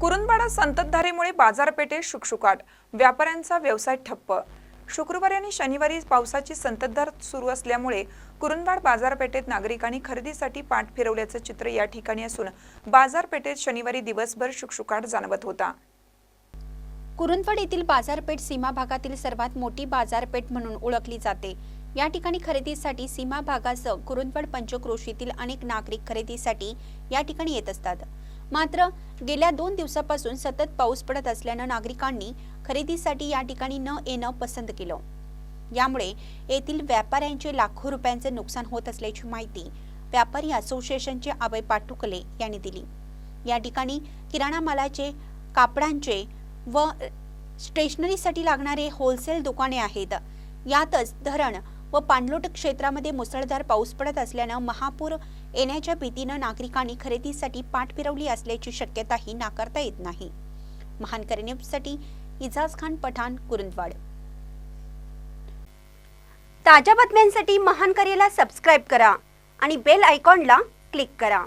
कुरुंदवाडा संततधारेमुळे बाजारपेठेत शुकशुकाट व्यापाऱ्यांचा व्यवसाय ठप्प. शुक्रवारी आणि शनिवारी पावसाची संततधार सुरू असल्यामुळे कुरुंदवाड बाजारपेठेत नागरिकांनी खरेदीसाठी पाठ फिरवल्याचं चित्र या ठिकाणी असून बाजारपेठेत शनिवारी दिवसभर शुकशुकाट जाणवत होता. कुरुंदवाड येथील बाजारपेठ सीमा भागातील सर्वात मोठी बाजारपेठ म्हणून ओळखली जाते. या ठिकाणी खरेदीसाठी सीमा भागासह कुरुंदवाड पंचक्रोशीतील अनेक नागरिक खरेदीसाठी या ठिकाणी येत असतात. मात्र गेल्या दोन दिवसापासून सतत पाऊस पडत असल्यानं नागरिकांनी खरेदीसाठी या ठिकाणी न येणं पसंत केलं. यामुळे येथील व्यापाऱ्यांचे लाखो रुपयांचे नुकसान होत असल्याची माहिती व्यापारी असोसिएशनचे अभय पाटुकले यांनी दिली. या ठिकाणी किराणा मालाचे कापडांचे व स्टेशनरीसाठी लागणारे होलसेल दुकाने आहेत. यातच धरण व पाणलोट क्षेत्रामध्ये मुसळधार पाऊस पडत असल्यानं महापूर येण्याच्या भीतीनं नागरिकांनी खरेदीसाठी पाठ फिरवली असल्याची शक्यताही नाकारता येत नाही. महान न्यूजसाठी इजाज खान पठाण कुरुंदवाड. ताज्या बातम्यांसाठी महान करेला सबस्क्राईब करा आणि बेल आयकॉनला क्लिक करा.